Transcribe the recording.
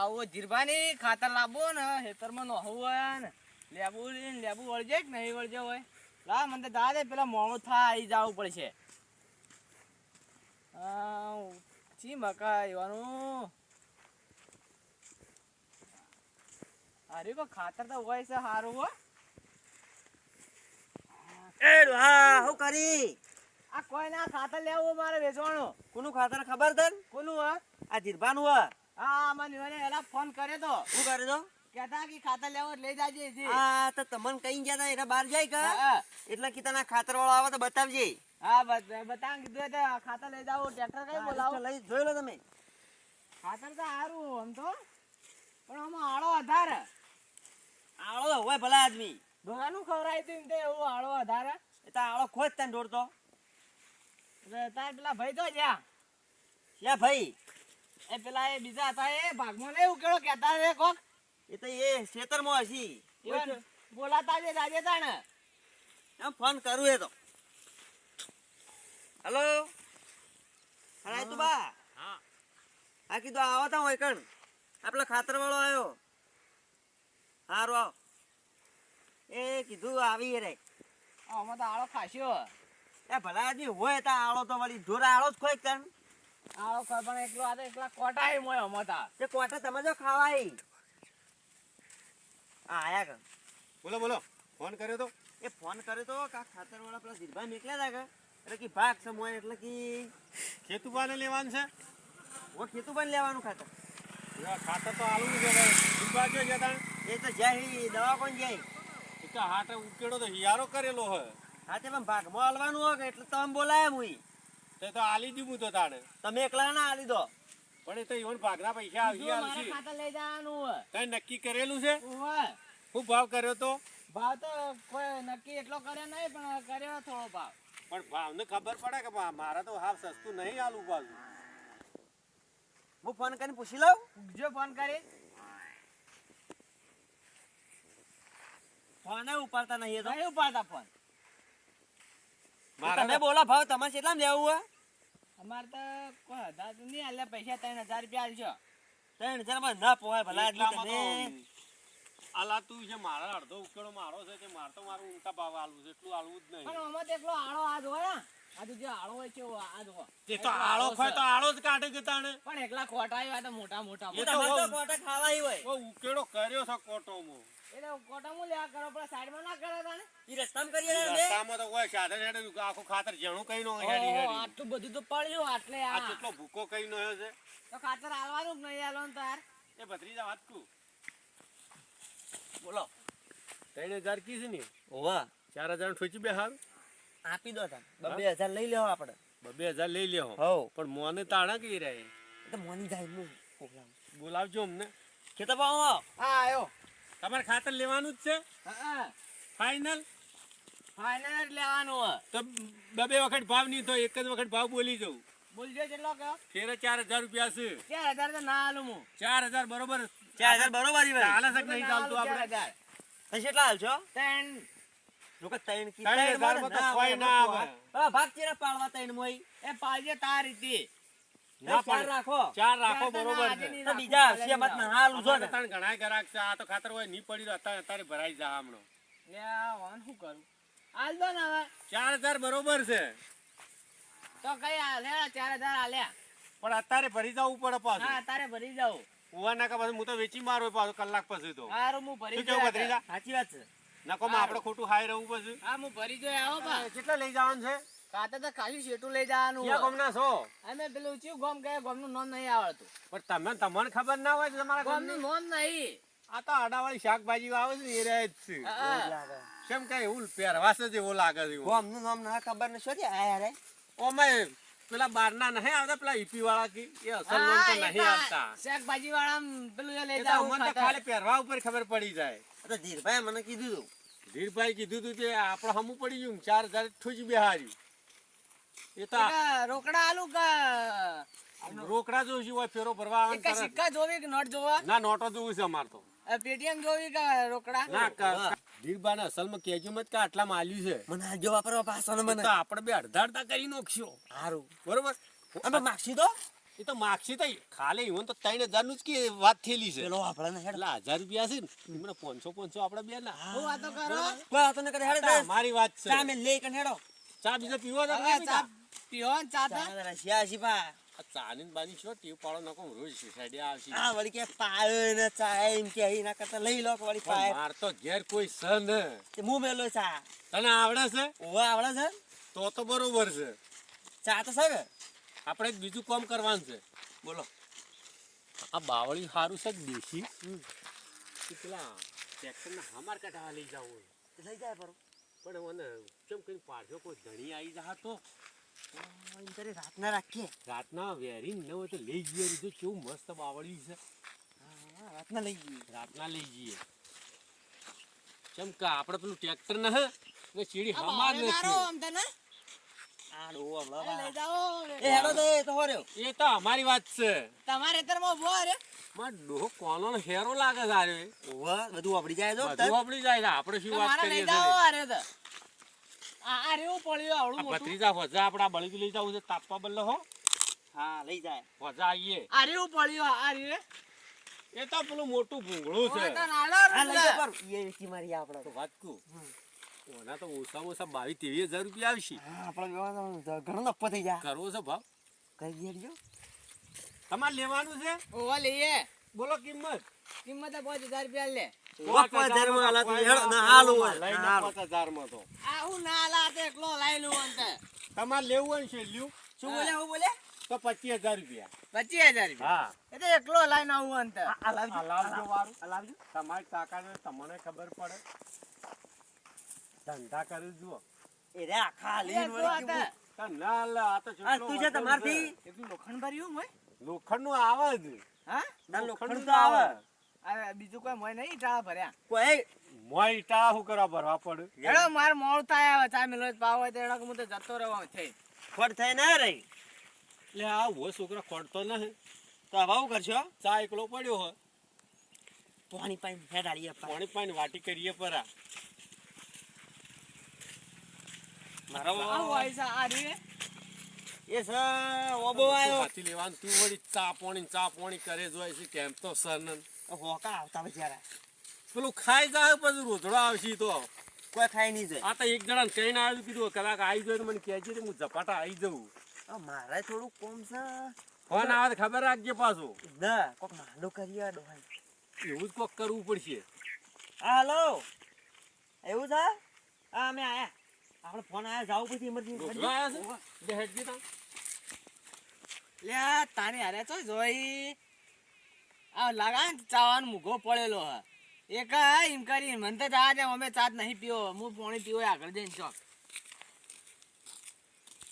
આવો જીરબાની ખાતર લાવવો ને ખેતરમાં નહોવું ને. લેબુ લેબુ વળજે કે નહીં વળજે હોય? લા મને દાદા પેલા મોણું થાય આવી જવું પડશે. ચી મકા એવાનું અરે કો ખાતર તો હોય છે સારું હો. એ હા હું કરી? આ કોઈ ના ખાતર લેવું મારે વેચવાનું. કોનું ખાતર ખબર તન? કોનું હે આ જીરબાનું હા હા મને મને એલા ફોન કર્યો તો. શું કર્યો તો? કહેતા કે ખાતર લેવો લઈ જાજે. આ તો તમને કઈ ગયા તા એટલે બહાર જાય હા, કા એટલે કે તને ખાતર વાળો આવે તો બતાવજે. હા બત- બતાવ કીધું તો ખાતર લઈ જાવ ટ્રેક્ટર કઈ બોલાવો. લઈ જોઈ લો તમે. ખાતર તો સારું આમ તો. પણ આમ આળો આધાર આળો હોય ભલા આદમી. ભગાનું ખવડાય તું એમ તો આળો આધાર એ તો આળો ખોજ તને દોડતો. તાર પેલા ભાઈ તો જ્યાં. ભાઈ. એ પેલા એ બીજા હતા એ ભાગમાં નહીં ઉકેળો કહેતા રે કોક. એ તો એ ખેતરમાં હશી. બોલાતા જે રાજે તાણે. એમ ફોન કરું એ તો. હલો? હા. તું બા હા. હા કીધું આવો તા હોય કણ આપલો ખાતર વાળો આવ્યો. હારો આવો. એ કીધું આવી રે. આમાં તો આળો ખાસ્યો. એ ભલા આદમી હોય તો આળો તો વળી જોરા આળો જ ખોઈ કણ. આળો ખબર એકલો આ તો એકલા કોટાય મોય આમાં તે કોટા તમે જો ખાવાય. આ આયા કે બોલો બોલો. ફોન કર્યો તો? એ ફોન કર્યો તો કા ખાતર વાળા પેલા ધીરભાઈ નીકળ્યા હતા કે? એટલે કે ભાગ સમય એટલે કે ખેતુબાને લેવાનું છે? ઓ ખેતું પણ લેવાનું ખાતર. ખાતર તો આલુ છે ભાઈ. જો જતા એ તો જાય દવા કોણ જાય. એ તો હાટે ઉકેડો તો હિયારો કરેલો હોય. હા તે પણ ભાગમાં હાલવાનું હોય કે એટલે તમે બોલાય મુઈ. તે તો આલી દીધું તો તાણે. તમે એકલા ના આલી દો. પણ એ તો ઈવન ભાગના પૈસા આવી ગયા છે ખાતર લઈ જવાનું કઈ નક્કી કરેલું છે. શું ભાવ કર્યો તો? ભાવ તો કોઈ નક્કી એટલો કર્યો નહીં પણ કર્યો થોડો ભાવ. પણ ભાવને ખબર પડે કે મારા તો હાફ સસ્તું નહીં આલું પાછું હું ફોન કરીને પૂછી લઉં? જો ફોન કરી. ફોન ઉપાડતા નહીં ઉપાડતા ફોન મારા તમે બોલો ભાવ તમારે કેટલા લેવું હોય? અમારે તો કોઈ હજાર તો નહીં આલે પૈસા ત્રણ હજાર રૂપિયા આલજો. ત્રણ હજારમાં ના પોવાય ભલા એટલામાં તમે તો છે મારા અડધો ઉકેડો મારો છે તે મારે તો મારું ઊંટા ભાવ આલવું છે? એટલું આલવું જ નહીં. પણ આમાં તો એકલો આળો આજ હોય આ તો જે આળો હોય છે આ આજ હોય. તે તો આળો. ખોય તો આળો જ કાઢે કે તાણે? પણ એકલા ખોટા આવ્યા તો મોટા મોટા મોટા ખોટા ખાવાય હોય. ઉકેડો કર્યો છે કોટોમાં. એટલે કોટા હું કરો પણ સાઈડમાં ના કરો તાણે. ઈ રસ્તામાં કરીએ ને રસ્તામાં તો કોઈ સાધન હેડે આખું ખાતર જેણું કઈ નો હેડી હેડી. આટલું બધું તો પડ્યું આટલે આ આ. કેટલો ભૂકો કઈ નો છે? તો ખાતર આલવાનું જ નહીં આલવાનું તાર? એ ભત્રીજા વાત કુ બોલો. ત્રણ હજાર કી છે ને? ઓવા ચાર હજાર ઠોચી બે આપી દો તમે બબે હજાર લઈ લેવો આપણે. બબે હજાર લઈ લેવો. હો પણ મોને તાણા કઈ રહે તો મોની જાય બોલાવજો અમને. ખેતર પાવો હા આવ્યો તમારે ખાતર લેવાનું જ છે? ફાઈનલ ફાઇનલ જ લેવાનું તો બે બે વખત ભાવ નહીં તો એક જ વખત ભાવ બોલી જવું. બોલજો કેટલો ચાર હજાર રૂપિયા છે. ચાર હજાર તો ના આલું હું. ચાર હજાર બરોબર. ચાર હજાર બરોબર ઈ છે નહીં ચાલતું આપણે? હજાર. પછી કેટલા ત્રણ. લોકો ત્રણ ત્રણ ત્રણ તો કોઈ ના આવે. ભાગ ચેરા પાડવા ત્રણ મોય? એ પાડજે તાર રીતે. ના ચાર રાખો. ચાર રાખો તો બરોબર આજે છે. નહીં તો બીજા હશે મત ના હાલું છો ને. તો ઘણા ગ્રાહક છે આ તો ખાતર હોય નહીં પડી રહ્યું અત્યારે અત્યારે ભરાઈ જા હમણો. લે વાન શું કરું? હાલ દો ને હવે. ચાર બરોબર છે. તો કઈ હાલે ચાર હજાર પણ અત્યારે ભરી જવું પડે હા અત્યારે ભરી જાવ ઉવા નાકા પાછું હું તો વેચી મારો પાછું કલાક પછી તો. હારું હું ભરી ભત્રીજા? સાચી વાત છે. નકો માં આપણે ખોટું હાઈ રહું પછી. હા હું ભરી જોયા આવો બા. કેટલા લઈ જવાનું છે? કાતે તો ખાલી શેઠું લઈ જવાનું. ક્યાં ગોમના છો? અમે પેલું ચિયું ગોમ ગયા ગોમનું નામ નહીં આવડતું. પણ તમે તમને ખબર ના હોય તમારા ગોમનું ગામની નહીં. આ તો આડાવાળી શાકભાજી આવે છે ને એ રહે જ છે. કેમ કે એવું પહેરવાસ જ એવો લાગે છે ગોમનું નામ ના ખબર ને શું થયા આયા રે? ઓમે પેલા બારના નહીં આવતા પેલા ઈપી વાળા કે એ અસલ નામ તો નહીં આવતા. શાકભાજી વાળા પેલું એ લઈ જાવ મને તો ખાલી પહેરવા ઉપર ખબર પડી જાય. આ તો ધીરભાઈ મને કીધું તું. ધીરભાઈ કીધું તું કે આપણે હમું પડી ગયું ચાર હજાર ઠૂજ બેહાર્યું. એ તો રોકડા આલુ કે રોકડા જોઈશું હોય ફેરો ભરવા આવે કે સિક્કા જોવી કે નોટ જોવા? ના નોટો જોવું છે અમાર તો. પેટીએમ જોવી કે રોકડા? ના કા- ના ને અસલમાં કહેજો મત કે આટલા માલ્યું છે. મને આજો વાપરવા પાસો ને મને. તો આપણે બે અડધા અડધા કરી નાખશો. સારું બરોબર? અમે માગશી તો? એ તો માગશી તો ખાલી હું તો ત્રણ હજારનું જ કે વાત થયેલી છે. પેલો આપણે ને એટલે હજાર રૂપિયા છે ને મને પાંચસો પાંચસો આપણે બે ના. હું વાતો કરો? વાતો ન કરે મારી વાત છે. ચા મે લે કન હેડો. ચા બીજો પીવો તો નહીં ચા? પીવો ને ચા તો? ચા જરા શિયા શીપા આ ચાની ને બાની શું ટીવ પાડો નકો રોજ સોસાયટી આવશે. આ વળી કે પાયો ને ચા એમ કે એના કરતા લઈ લો કે વળી પાય. માર તો ઘેર કોઈ છે ને. મુ મેલો ચા. તને આવડે છે? ઓ આવડે છે? તો તો બરોબર છે. ચા તો છે આપણે એક બીજું કામ કરવાનું છે. બોલો. આ બાવળી સારું છે કે દેશી? કે પેલા ટ્રેક્ટરના હમાર કટાવા લઈ જાવ લઈ જાય પરો પણ મને કેમ કઈ પાછો કોઈ ધણી આવી જા તો તારે રાતના રાત ના રાખીએ. રાતના વેરી ન હોય તો લઈ જઈએ. રીધું કેવું મસ્ત બાવળી છે. રાતના લઈ જઈએ. રાતના લઈ જઈએ. કેમ કે આપણે પેલું ટ્રેક્ટર ન હે ને ચીડી આ હમાર નથી. અમારી વાત છે. તમારે ખેતરમાં ઊભો રે. માં ડોહો કોનો હેરો લાગે છે બધું આપડી જાય જો બધું આપણી જાય આપણે શું વાત કરીએ છીએ? આ આ રેવું પડ્યું આવડું મોટું. ભત્રીજા વજા આપણા બળદી લઈ જવું છે તાપવા બદલે હો. હા લઈ જાય. વજા આવીએ. આ રેવું પડ્યું આ રે એ તો પેલું મોટું ભૂંગળું છે. નાનો એ મારી ઓના તો ઓછામાં ઓછા બાવીસ ત્રેવીસ હજાર રૂપિયા આવશે. આપણે ઘણો નફો થઈ જાય. કરવો છે ભાવ? કરી દેજો તમારે લેવાનું છે? ઓવા લઈએ. બોલો કિંમત. કિંમત પાંચ હજાર રૂપિયા લે. તમારે લેવું હોય ને શું બોલે હું બોલે? તો પચીસ હજાર રૂપિયા. પચીસ હજાર રૂપિયા. હા. એકલો લાઈને આવું અંતે આ લાવજો. આ લાવજો. વારું તમારી કાકાને તમને ખબર પડે. ધંધા કરી જુઓ. એ રે ખાલી ના લે આ તો આ તું છે. તમારથી એટલું લોખંડ ભર્યું હોય? લોખંડનું આવે જ. હા? ના લોખંડ તો આવે. અરે બીજું કોઈ મોય નહીં ટાળા ભર્યા? કોઈ? મોય ઈટા હું કરવા ભરવા પડે? એડો માર મોળ થાય આવે ચા મિલો પાવ હોય તો એડો કે હું તો જતો રહેવા છે ખોટ થાય ના રહી. એટલે આ હો છોકરો ખોડતો નહીં તો હવે હું કરશો? ચા એકલો પડ્યો હોય. પાણી પાણી હેડાડીએ પાણી પાણી વાટી કરીએ પરા મારો આવું હોય છે આ રે એ સર ઓબો આવ્યો. હાથી લેવાનું તું વળી ચા પાણી ચા પાણી કરે જોય છે કેમ તો સર હોકા આવતા બચારા પેલું ખાઈ જાય પછી રોધડો આવશે તો. કોઈ ખાઈ નહીં જાય. આ તો એક જણા કહીને આવ્યું કીધું કદાચ આવી જાય તો મને કહેજે હું ઝપાટા આવી જઉં. આ મારે થોડું કોમ છે. ફોન આવે ખબર રાખજે પાછો. ના કોક માંડો કરીએ ડોહાઈ એવું જ કોક કરવું પડશે. હાલો. એવું છે? હા અમે આયા. આપણે ફોન આયા જાવ પછી ઇમરજન્સી આવ્યા છે? હેડજી તા લે તાની હારે તો જોઈ. આ લાગા ચાવાનો મૂઘો પડેલો હ. એક એમ કરી મને તો જા દે અમે ચાત નહીં પીવો. હું પાણી પીવો આગળ જઈને ચોક.